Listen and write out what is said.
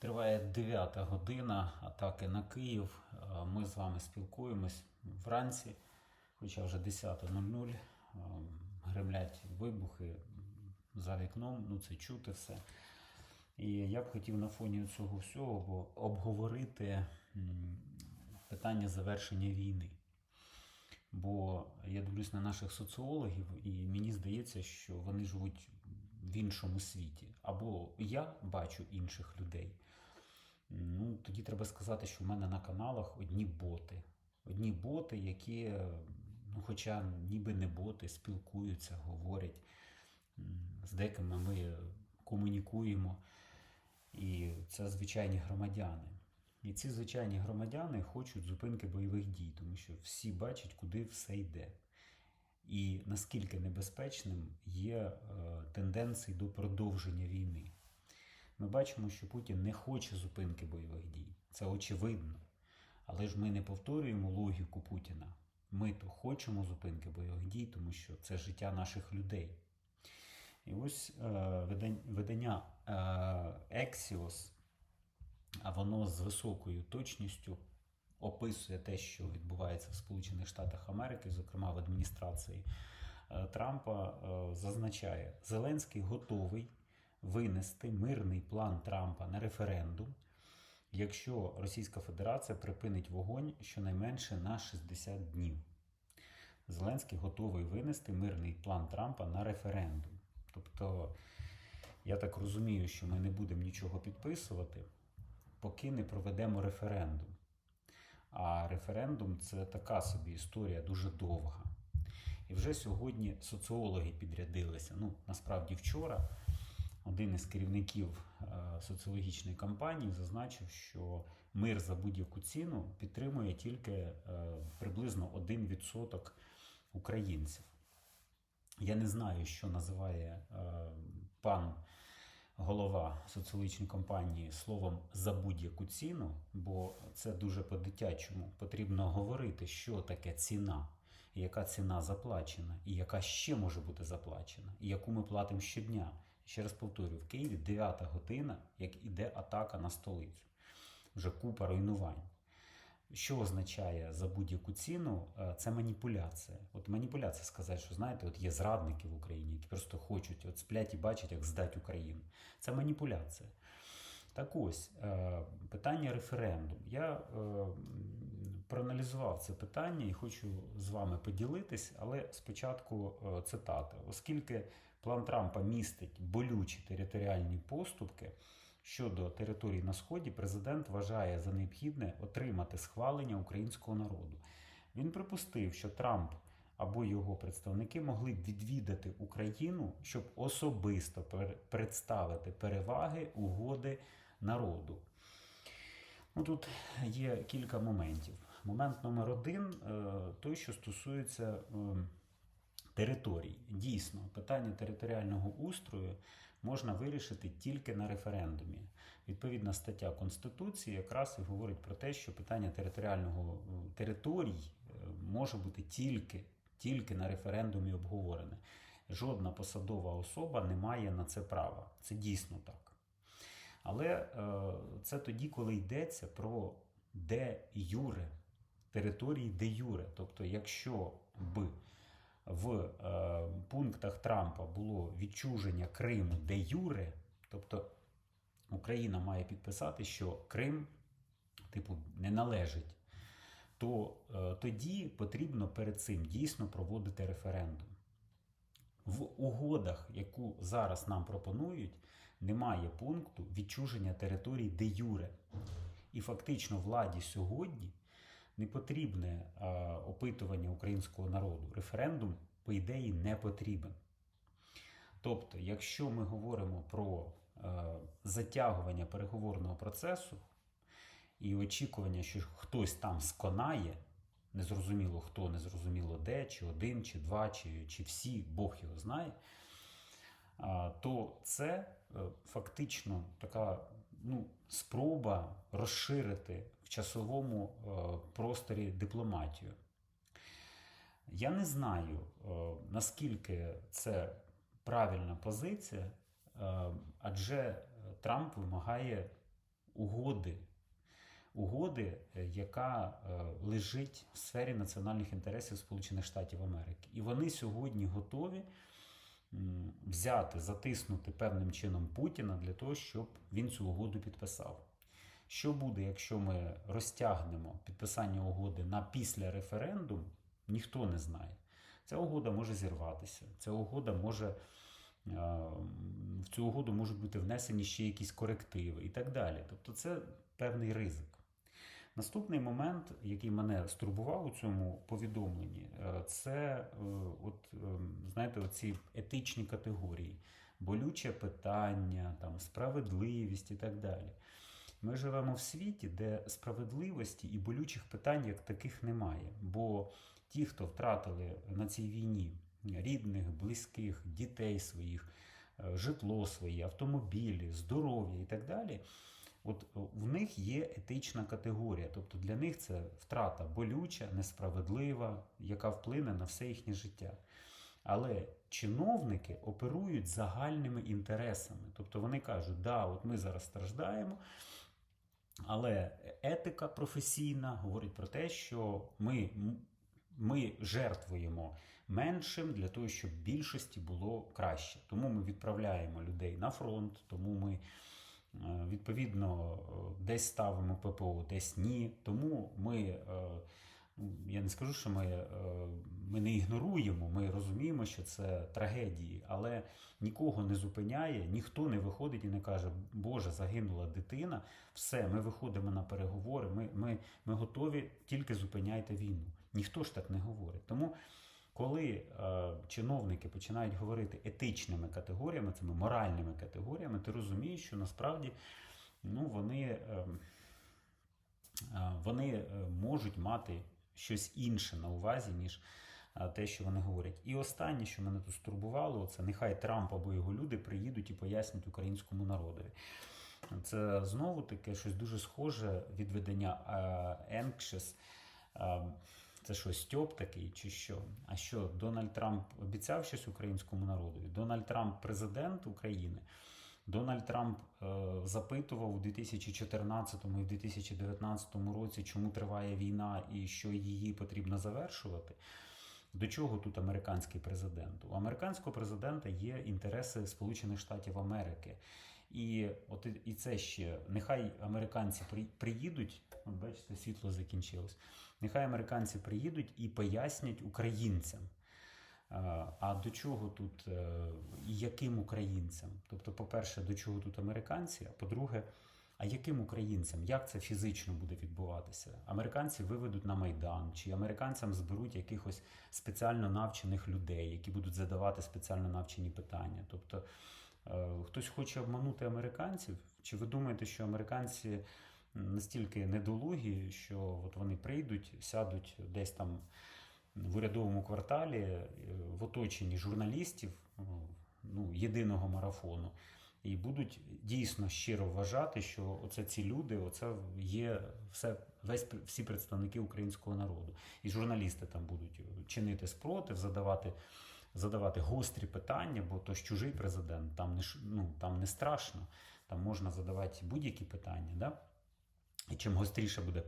Триває 9 година атаки на Київ. Е, Ми з вами спілкуємось вранці, хоча вже 10.00. Е, Гремлять вибухи за вікном, ну це чути все. І я б хотів на фоні цього всього обговорити питання завершення війни. Бо я дивлюсь на наших соціологів, і мені здається, що вони живуть в іншому світі. Або я бачу інших людей. Ну, тоді треба сказати, що в мене на каналах одні боти. Одні боти, які, ну, хоча ніби не боти, спілкуються, говорять. З деякими ми комунікуємо. І це звичайні громадяни. І ці звичайні громадяни хочуть зупинки бойових дій, тому що всі бачать, куди все йде. І наскільки небезпечним є е, тенденції до продовження війни. Ми бачимо, що Путін не хоче зупинки бойових дій. Це очевидно. Але ж ми не повторюємо логіку Путіна. Ми то хочемо зупинки бойових дій, тому що це життя наших людей. І ось е, видання е, Axios, а воно з високою точністю описує те, що відбувається в Сполучених Штатах Америки, зокрема в адміністрації е, Трампа, е, зазначає, Зеленський готовий винести мирний план Трампа на референдум, якщо Російська Федерація припинить вогонь щонайменше на 60 днів. Зеленський готовий винести мирний план Трампа на референдум. Тобто, я так розумію, що ми не будемо нічого підписувати, поки не проведемо референдум. А референдум це така собі історія дуже довга. І вже сьогодні соціологи підрядилися. Ну, насправді вчора один із керівників е, соціологічної кампанії зазначив, що мир за будь-яку ціну підтримує тільки е, приблизно 1% українців. Я не знаю, що називає е, пан голова соціологічної компанії словом за будь-яку ціну, бо це дуже по-дитячому. Потрібно говорити, що таке ціна, яка ціна заплачена, і яка ще може бути заплачена, і яку ми платимо щодня. Ще раз повторюю, в Києві 9 година, як іде атака на столицю. Вже купа руйнувань. Що означає за будь-яку ціну? Е, Це маніпуляція. От маніпуляція сказати, що знаєте, от є зрадники в Україні, які просто хочуть, от сплять і бачать, як здати Україну. Це маніпуляція. Так ось, е, питання референдум. Я е, проаналізував це питання і хочу з вами поділитись, але спочатку е, цитата. Оскільки план Трампа містить болючі територіальні поступки, Щодо територій на сході, президент вважає за необхідне отримати схвалення українського народу. Він припустив, що Трамп або його представники могли б відвідати Україну, щоб особисто представити переваги угоди народу. Ну, тут є кілька моментів. Момент номер один е, той, що стосується е, територій. Дійсно, питання територіального устрою можна вирішити тільки на референдумі. Відповідна стаття Конституції якраз і говорить про те, що питання територіального е, територій може бути тільки, тільки на референдумі обговорене. Жодна посадова особа не має на це права. Це дійсно так. Але це тоді, коли йдеться про де юре, території де юре. Тобто, якщо б в е, пунктах Трампа було відчуження Криму де юре, тобто Україна має підписати, що Крим, типу, не належить, то е, тоді потрібно перед цим дійсно проводити референдум. В угодах, яку зараз нам пропонують, немає пункту відчуження територій де юре. І фактично владі сьогодні не потрібне е, опитування українського народу. Референдум, по ідеї, не потрібен. Тобто, якщо ми говоримо про е, затягування переговорного процесу і очікування, що хтось там сконає, незрозуміло хто, незрозуміло де, чи один, чи два, чи, чи всі, Бог його знає, то це е, фактично така ну, спроба розширити в часовому е, просторі дипломатію. Я не знаю, е, наскільки це правильна позиція, е, адже Трамп вимагає угоди. Угоди, яка лежить в сфері національних інтересів Сполучених Штатів Америки. І вони сьогодні готові взяти, затиснути певним чином Путіна для того, щоб він цю угоду підписав. Що буде, якщо ми розтягнемо підписання угоди на після референдум, ніхто не знає. Ця угода може зірватися. Ця угода може е, в цю угоду можуть бути внесені ще якісь корективи і так далі. Тобто це певний ризик. Наступний момент, який мене стурбував у цьому повідомленні, е, це е, от, знаєте, оці етичні категорії, болюче питання, там, справедливість і так далі. Ми живемо в світі, де справедливості і болючих питань як таких немає. Бо ті, хто втратили на цій війні рідних, близьких, дітей своїх, е, житло своє, автомобілі, здоров'я і так далі. От е, в них є етична категорія, тобто для них це втрата болюча, несправедлива, яка вплине на все їхнє життя. Але чиновники оперують загальними інтересами. Тобто вони кажуть, да, от ми зараз страждаємо, але етика професійна говорить про те, що ми, ми жертвуємо меншим для того, щоб більшості було краще. Тому ми відправляємо людей на фронт, тому ми е, відповідно е, десь ставимо ППО, десь ні. Тому ми. е, ну, Я не скажу, що ми, ми не ігноруємо, ми розуміємо, що це трагедії, але нікого не зупиняє, ніхто не виходить і не каже, Боже, загинула дитина, все, ми виходимо на переговори, ми, ми, ми готові, тільки зупиняйте війну. Ніхто ж так не говорить. Тому, коли е, чиновники починають говорити етичними категоріями, цими моральними категоріями, ти розумієш, що насправді ну, вони, е, е, вони е, можуть мати щось інше на увазі, ніж те, що вони говорять. І останнє, що мене тут стурбувало, це нехай Трамп або його люди приїдуть і пояснять українському народові. Це знову таке щось дуже схоже від видання е, Anxious. Е, Це що, Стьоп такий чи що? А що, Дональд Трамп обіцяв щось українському народові? Дональд Трамп президент України. Дональд Трамп е, запитував у 2014 і в 2019 році, чому триває війна і що її потрібно завершувати. До чого тут американський президент? У американського президента є інтереси Сполучених Штатів Америки. І от і- це ще нехай американці приїдуть. Бачите, світло закінчилось. Нехай американці приїдуть і пояснять українцям. А а до чого тут е, і яким українцям? Тобто, по-перше, до чого тут американці? А по-друге, а яким українцям? Як це фізично буде відбуватися? Американці виведуть на майдан, чи американцям зберуть якихось спеціально навчених людей, які будуть задавати спеціально навчені питання? Тобто, е, хтось хоче обманути американців? Чи ви думаєте, що американці настільки недолугі, що от вони прийдуть, сядуть десь там в урядовому кварталі е, в оточенні журналістів ну, єдиного марафону, і будуть дійсно щиро вважати, що оце ці люди, оце є все, весь всі представники українського народу. І журналісти там будуть чинити спротив, задавати. Задавати гострі питання, бо то ж чужий президент, там не ну, там не страшно, там можна задавати будь-які питання. Да? І чим гостріше буде